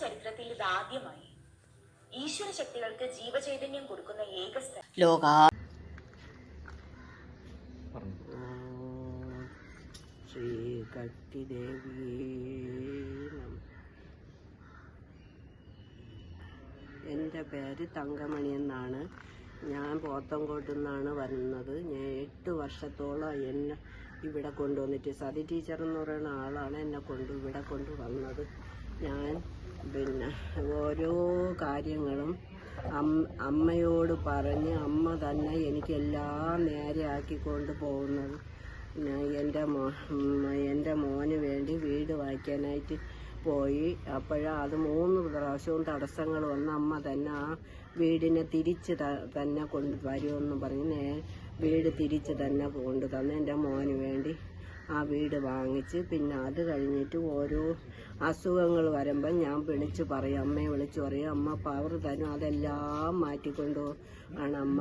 ചരിത്രത്തിൽ ഇതാദ്യമായി ഈശ്വര ശക്തികൾക്ക് ജീവചൈതന്യം കൊടുക്കുന്ന ഏക സ്ഥലം ലോക ശ്രീ കട്ടിദേവി എന്റെ പേര് തങ്കമണി എന്നാണ്. ഞാൻ പോത്തങ്കോട്ട് നിന്നാണ് വരുന്നത്. ഞാൻ എട്ട് വർഷത്തോളം എന്നെ ഇവിടെ കൊണ്ടുവന്നിട്ട് സതി ടീച്ചർ എന്ന് പറയുന്ന ആളാണ് എന്നെ കൊണ്ട് ഇവിടെ കൊണ്ടുവന്നത്. ഞാൻ പിന്നെ ഓരോ കാര്യങ്ങളും അമ്മയോട് പറഞ്ഞ് അമ്മ തന്നെ എനിക്കെല്ലാം നേരെയാക്കിക്കൊണ്ട് പോകുന്നത്. എന്റെ മോ എന്റെ മോന് വേണ്ടി വീട് വായിക്കാനായിട്ട് പോയി. അപ്പോഴാ അത് മൂന്ന് പ്രാവശ്യവും തടസ്സങ്ങൾ വന്ന് അമ്മ തന്നെ ആ വീടിനെ തിരിച്ച് തന്നെ കൊണ്ട് വരുമെന്ന് പറഞ്ഞ് വീട് തിരിച്ച് തന്നെ കൊണ്ട് തന്ന് എന്റെ മോന് വേണ്ടി ആ വീട് വാങ്ങിച്ച് പിന്നെ അത് കഴിഞ്ഞിട്ട് ഓരോ അസുഖങ്ങൾ വരുമ്പം ഞാൻ വിളിച്ച് പറയും. അമ്മയെ വിളിച്ച് പറയും. അമ്മ പവർ തരും. അതെല്ലാം മാറ്റിക്കൊണ്ടു ആണ് അമ്മ.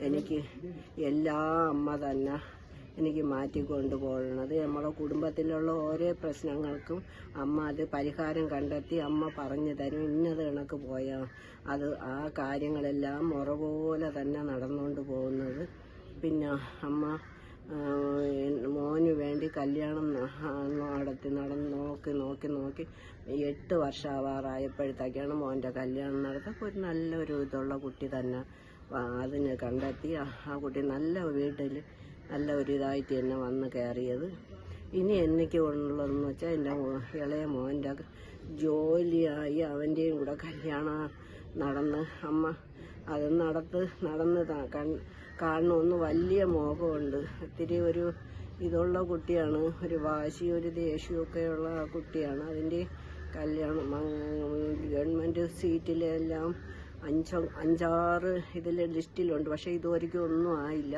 എനിക്ക് എല്ലാ അമ്മ തന്നെ എനിക്ക് മാറ്റിക്കൊണ്ടു പോകണത്. നമ്മളെ കുടുംബത്തിലുള്ള ഓരോ പ്രശ്നങ്ങൾക്കും അമ്മ അത് പരിഹാരം കണ്ടെത്തി അമ്മ പറഞ്ഞു തരും. ഇന്നത് കണക്ക് പോയാൽ അത് ആ കാര്യങ്ങളെല്ലാം മുറ പോലെ തന്നെ നടന്നുകൊണ്ട് പോകുന്നത്. പിന്നെ അമ്മ മോന് വേണ്ടി കല്യാണം നടത്തി നടന്ന് നോക്കി നോക്കി നോക്കി എട്ട് വർഷമാവാറായപ്പോഴത്തേക്കാണ് മോന്റെ കല്യാണം നടത്തപ്പോൾ ഒരു നല്ലൊരു ഇതുള്ള കുട്ടി തന്നെ അതിന് കണ്ടെത്തി. ആ കുട്ടി നല്ല വീട്ടിൽ നല്ല ഒരു ഇതായിട്ട് തന്നെ വന്ന് കയറിയത്. ഇനി എനിക്ക് ഉള്ളതെന്ന് വെച്ചാൽ എന്റെ ഇളയ മോന്റെ ജോലിയായി അവന്റെയും കൂടെ കല്യാണം നടന്ന് അമ്മ അത് നടത്ത് നടന്ന് കാണണമെന്ന് വലിയ മോഹമുണ്ട്. ഒത്തിരി ഒരു ഇതുള്ള കുട്ടിയാണ്. ഒരു വാശി ഒരു ദേഷ്യമൊക്കെ ഉള്ള കുട്ടിയാണ്. അതിന്റെ കല്യാണം ഗവൺമെന്റ് സീറ്റിലെല്ലാം അഞ്ചോ അഞ്ചാറ് ഇതിൽ ലിസ്റ്റിലുണ്ട്. പക്ഷേ ഇതുവരെയ്ക്കും ഒന്നും ആയില്ല.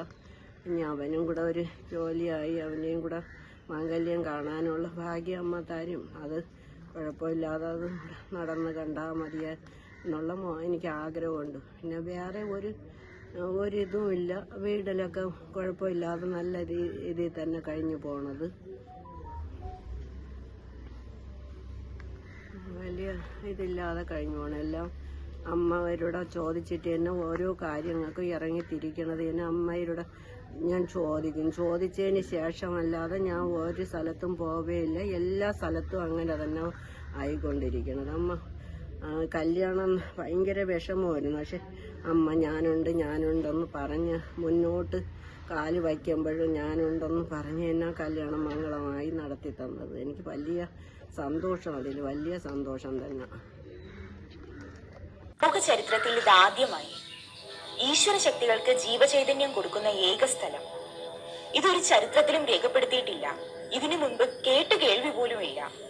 ഇനി അവനും കൂടെ ഒരു ജോലിയായി അവനെയും കൂടെ മാംഗല്യം കാണാനുള്ള ഭാഗ്യം അമ്മ തരും അത് കുഴപ്പമില്ലാതെ അത് നടന്ന് കണ്ടാൽ മതിയാ എന്നുള്ള മോ എനിക്ക് ആഗ്രഹമുണ്ട്. പിന്നെ വേറെ ഒരു ഒരിതും ഇല്ല. വീടിലൊക്കെ കുഴപ്പമില്ലാതെ നല്ല രീതിയിൽ തന്നെ കഴിഞ്ഞു പോണത്. വലിയ ഇതില്ലാതെ കഴിഞ്ഞു പോകണം എല്ലാം അമ്മവരോട് ചോദിച്ചിട്ട് തന്നെ ഓരോ കാര്യങ്ങൾക്കും ഇറങ്ങിത്തിരിക്കണത് തന്നെ അമ്മയുടെ ഞാൻ ചോദിക്കും. ചോദിച്ചതിന് ശേഷമല്ലാതെ ഞാൻ ഒരു സ്ഥലത്തും പോവുകയില്ല എല്ലാ സ്ഥലത്തും അങ്ങനെ തന്നെ ആയിക്കൊണ്ടിരിക്കണത്. അമ്മ കല്യാണം ഭയങ്കര വിഷമമായിരുന്നു. പക്ഷെ അമ്മ ഞാനുണ്ട് ഞാനുണ്ടെന്ന് പറഞ്ഞ് മുന്നോട്ട് കാൽ വയ്ക്കുമ്പോഴും ഞാനുണ്ടെന്ന് പറഞ്ഞ് എന്നെ കല്യാണം മംഗളമായി നടത്തി തന്നത്. എനിക്ക് വലിയ സന്തോഷം അതിൽ വലിയ സന്തോഷം തന്നെ. ലോക ചരിത്രത്തിൽ ഇതാദ്യമായി ഈശ്വര ശക്തികൾക്ക് ജീവചൈതന്യം കൊടുക്കുന്ന ഏക സ്ഥലം. ഇതൊരു ചരിത്രത്തിലും രേഖപ്പെടുത്തിയിട്ടില്ല. ഇതിനു മുൻപ് കേട്ട് കേൾവി പോലുമില്ല.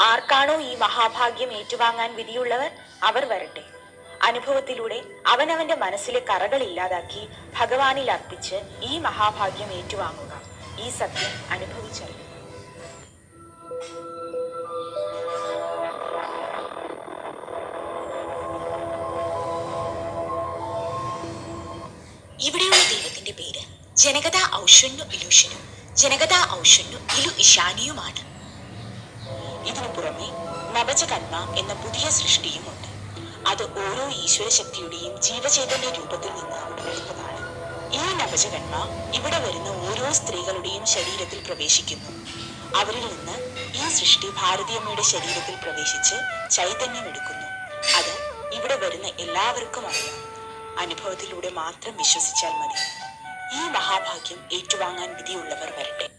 ആർക്കാണോ ഈ മഹാഭാഗ്യം ഏറ്റുവാങ്ങാൻ വിധിയുള്ളവർ അവർ വരട്ടെ. അനുഭവത്തിലൂടെ അവനവന്റെ മനസ്സിലെ കറകൾ ഇല്ലാതാക്കി ഭഗവാനിൽ അർപ്പിച്ച് ഈ മഹാഭാഗ്യം ഏറ്റുവാങ്ങുക. ഈ സത്യം അനുഭവിച്ചറിയുക. ഇവിടെയുള്ള ദൈവത്തിന്റെ പേര് ജനകത ഔഷണ്ണു ഇലുഷനും ജനകത ഔഷണ്ണു ഇലു ഇഷാനിയുമാണ് ഇതിനു പുറമെ നവജകന്മ എന്ന പുതിയ സൃഷ്ടിയുമുണ്ട്. അത് ഓരോ ഈശ്വര ശക്തിയുടെയും ജീവചൈതന്യ രൂപത്തിൽ നിന്ന് ഉടലെടുത്തതാണ് ഈ നവജകന്മ ഇവിടെ വരുന്ന ഓരോ സ്ത്രീകളുടെയും ശരീരത്തിൽ പ്രവേശിക്കുന്നു. അവരിൽ നിന്ന് ഈ സൃഷ്ടി ഭാരതീയമ്മയുടെ ശരീരത്തിൽ പ്രവേശിച്ച് ചൈതന്യം എടുക്കുന്നു. അത് ഇവിടെ വരുന്ന എല്ലാവർക്കും അറിയാം. അനുഭവത്തിലൂടെ മാത്രം വിശ്വസിച്ചാൽ മതി. ഈ മഹാഭാഗ്യം ഏറ്റുവാങ്ങാൻ വിധിയുള്ളവർ വരട്ടെ.